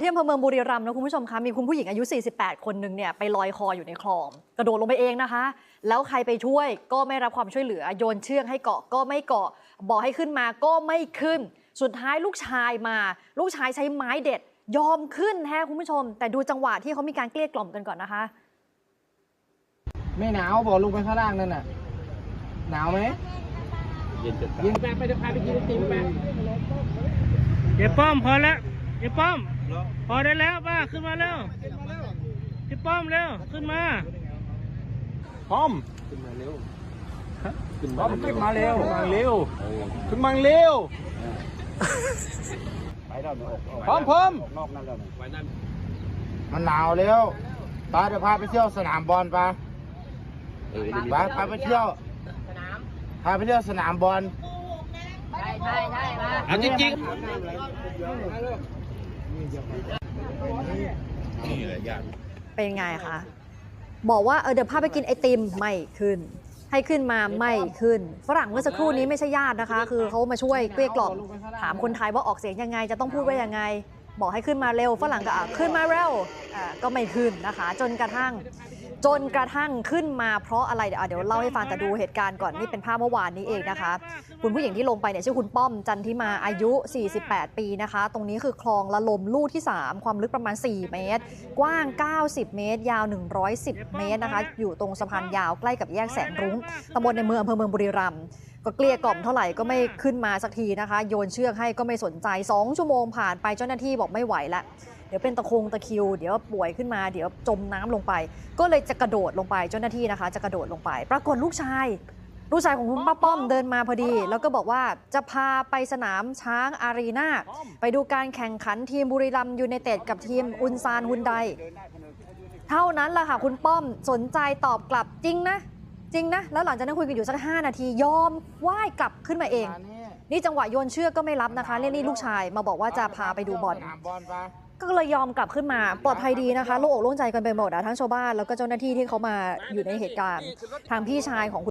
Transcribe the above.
ที่อำเภอเมืองบุรีรัมย์นะคุณผู้ชมคะมีคุณผู้หญิงอายุ 48 คนหนึ่งเนี่ยไปลอยคออยู่ในคลอง กระโดดลงไปเองนะคะ แล้วใครไปช่วยก็ไม่รับความช่วยเหลือ โยนเชือกให้เกาะก็ไม่เกาะ บอกให้ขึ้นมาก็ไม่ขึ้น สุดท้ายลูกชายมา ลูกชายใช้ไม้เด็ด ยอมขึ้นแท้คุณผู้ชม แต่ดูจังหวะที่เขามีการเกลี้ยกล่อมกันก่อนนะคะ ไม่หนาวบอกลงไปข้างล่างนั่นน่ะ หนาวไหมเย็นจะตายยิงแปะไปจะพาไปกินไอติมแปะเดี๋ยวป้อมพอแล้วเดี๋ยวป้อม พอได้แล้วป้าขึ้นมาแล้วพี่ป้อมเร็วขึ้นมาพร้อมขึ้นมาเร็วขึ้นพร้อมขึ้นมาเร็วขึ้นมาเร็วขึ้นมาเร็วไปแล้วเนี่ยพร้อมพร้อมนอกนั่นแล้วเนี่ยไปนั่นมันหนาวแล้วป้าเดี๋ยวพาไปเที่ยวสนามบอลป้าเออป้าพาไปเที่ยวพาไปเที่ยวสนามบอลเอาจริง นี่แหละยากเป็นไงคะบอกว่าเออเดี๋ยวพาไปกินไอติมไม่ขึ้น ให้ขึ้นมาไม่ขึ้น ฝรั่งเมื่อสักครู่นี้ไม่ใช่ญาตินะคะ คือเขามาช่วยเกลี้ยกล่อมถามคนไทยว่าออกเสียงยังไง จะต้องพูดว่ายังไง บอกให้ขึ้นมาเร็ว ฝรั่งก็อะขึ้นมาเร็วอ่าก็ไม่ขึ้นนะคะ จนกระทั่ง จนกระทั่งขึ้นมาเพราะอะไรเดี๋ยวอะเดี๋ยวเล่าให้ฟังแต่ดูเหตุการณ์ก่อน นี่เป็นภาพเมื่อวานนี้เองนะคะ คุณผู้หญิงที่ลงไปเนี่ยชื่อคุณป้อมจันทิมาอายุ 48 ปีนะคะ ตรงนี้คือคลองละลมลู่ที่ 3 ความลึกประมาณ 4 เมตร กว้าง 90 เมตร ยาว 110 เมตรนะคะ อยู่ตรงสะพานยาวใกล้กับแยกแสงรุ้งตำบลในเมืองอำเภอเมืองบุรีรัมย์ ก็เกลี้ยกล่อมเท่าไหร่ก็ไม่ขึ้นมาสักทีนะคะ โยนเชือกให้ก็ไม่สนใจ 2 ชั่วโมงผ่านไปเจ้าหน้าที่บอกไม่ไหวละเดี๋ยวเป็นตะคงตะคริว เดี๋ยวป่วยขึ้นมาเดี๋ยวจมน้ำลงไป ก็เลยจะกระโดดลงไปเจ้าหน้าที่นะคะ จะกระโดดลงไป ปรากฏลูกชาย ลูกชายของคุณป้าป้อมเดินมาพอดี แล้วก็บอกว่าจะพาไปสนามช้างอารีนาไปดูการแข่งขันทีมบุรีรัมย์ยูไนเต็ดกับทีมอุนซานฮุนไดเท่านั้นแหละค่ะคุณป้อมสนใจตอบกลับจริงนะ จริงนะ แล้วหลังจากนั้นคุยกันอยู่สัก 5 นาที ยอมว่ายกลับขึ้นมาเอง นี่จังหวะโยนเชือกก็ไม่รับนะคะเรียกนี่ลูกชายมาบอกว่าจะพาไปดูบอลสนามบอลป้าก็เลยยอมกลับขึ้นมาปลอดภัยดีนะคะ โล่งอกโล่งใจกันไปหมดอะทั้งชาวบ้านแล้วก็เจ้าหน้าที่ที่เขามาอยู่ในเหตุการณ์ ทางพี่ชายของคุณ